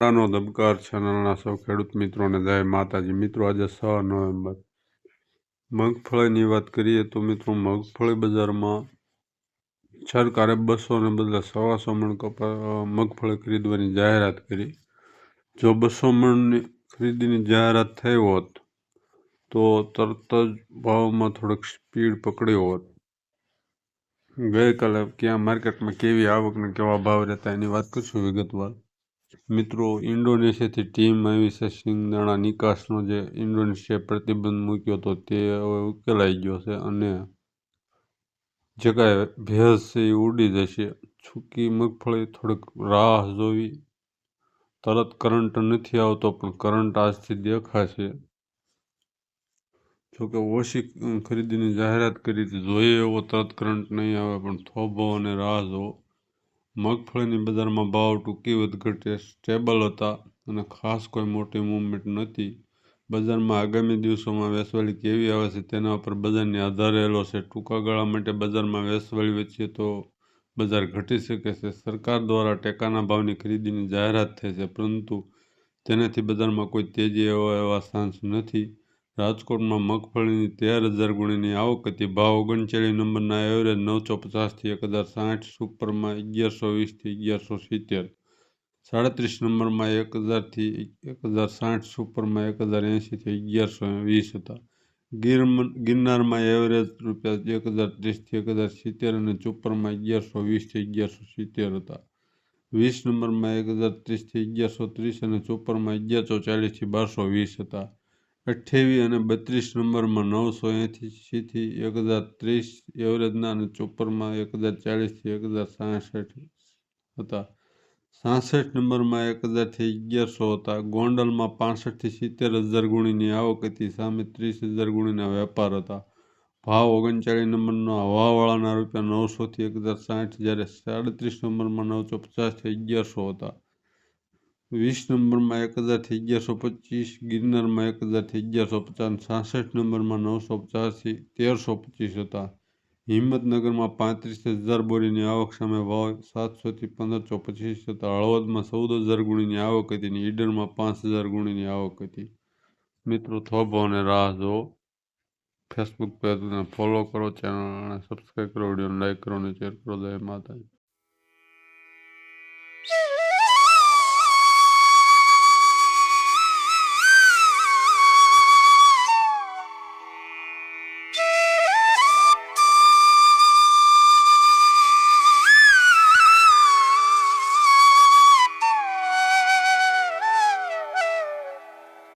નો ધબકાર ચેનલના સૌ ખેડૂત મિત્રોને જય માતાજી. મિત્રો, આજે છ નવેમ્બર. મગફળીની વાત કરીએ તો મિત્રો, મગફળી બજારમાં સરકારે બસોને બદલે સવાસો મણ કપા મગફળી ખરીદવાની જાહેરાત કરી. જો બસો મણની ખરીદીની જાહેરાત થઈ હોત, તો તરત જ ભાવમાં થોડીક સ્પીડ પકડી હોત. ગઈકાલે ક્યાં માર્કેટમાં કેવી આવક ને કેવા ભાવ રહેતા એની વાત કરશું વિગતવાર. મિત્રો, ઇન્ડોનેશિયાથી ટીમ આવી છે. સિંગદાણા નિકાસનો જે ઇન્ડોનેશિયા પ્રતિબંધ મૂક્યો હતો તે હવે ઉકેલાઈ ગયો છે અને જે કાંઈ ભેજ છે એ ઉડી જશે. છૂકી મગફળી થોડીક રાહ જોવી. તરત કરંટ નથી આવતો, પણ કરંટ આજથી દેખાશે. જોકે ઓછી ખરીદીની જાહેરાત કરી જોઈએ એવો તરત કરંટ નહીં આવે, પણ થોભો અને રાહ જોવો મગફળીની બજારમાં ભાવ ટૂંકી વધઘટે સ્ટેબલ હતા અને ખાસ કોઈ મોટી મૂવમેન્ટ નહોતી બજારમાં આગામી દિવસોમાં વેસવાળી કેવી આવે છે તેના ઉપર બજારની આધાર રહેલો છે. ટૂંકા ગાળા માટે બજારમાં વેસવાળી વચ્ચે તો બજાર ઘટી શકે છે. સરકાર દ્વારા ટેકાના ભાવની ખરીદીની જાહેરાત થઈ છે, પરંતુ તેનાથી બજારમાં કોઈ તેજી એવા એવા સાંસ નથી. રાજકોટમાં મગફળીની તેર હજાર ગુણીની આવક હતી. ભાવ ઓગણચાળીસ નંબરના એવરેજ નવસો પચાસથી એક હજાર સાઠ, સુપરમાં અગિયારસો વીસથી અગિયારસો સિત્તેર. સાડત્રીસ નંબરમાં એક હજારથી એક હજાર સાઠ, સુપરમાં એક હજાર એંશીથી અગિયારસો વીસ હતા. ગીર ગિરનારમાં એવરેજ રૂપિયા એક હજાર ત્રીસથી એક હજાર સિત્તેર અને ચોપરમાં અગિયારસો વીસથી અગિયારસો સિત્તેર હતા. વીસ નંબરમાં એક હજાર ત્રીસથી અગિયારસો ત્રીસ અને ચોપરમાં અગિયારસો ચાલીસથી બારસો વીસ હતા. અઠ્યાવીસ અને બત્રીસ નંબરમાં નવસો એંશીથી એક હજાર ત્રીસ એવરેજના અને ચોપરમાં એક હજાર ચાળીસથી એક હજાર સાસઠ હતા. સાસઠ નંબરમાં એક હજારથી અગિયારસો હતા. ગોંડલમાં પાસઠથી સિત્તેર હજાર ગુણીની આવક હતી. સામે ત્રીસ હજાર ગુણીના વેપાર હતા. ભાવ ઓગણચાળીસ નંબરનો હવાવાળાના રૂપિયા નવસોથી એક હજાર સાઠ, જ્યારે સાડત્રીસ નંબરમાં નવસો પચાસથી અગિયારસો હતા. વીસ નંબરમાં એક હજારથી અગિયારસો પચીસ, ગિરનારમાં એક હજારથી અગિયારસો પચાસ છાસઠ નંબરમાં નવસો પચાસથી તેરસો પચીસ હતા. હિંમતનગરમાં પાંત્રીસ હજાર બોરીની આવક સામે ભાવ સાતસોથી પંદરસો પચીસ હતા. હળવદમાં ચૌદ હજાર ગુણીની આવક હતી અને ઈડરમાં પાંચ હજાર ગુણીની આવક હતી. મિત્રો થોભો અને રાહ જો ફેસબુક પેજને ફોલો કરો ચેનલને સબસ્ક્રાઈબ કરો, વિડીયોને લાઈક કરો અને શેર કરો. જય માતાજી.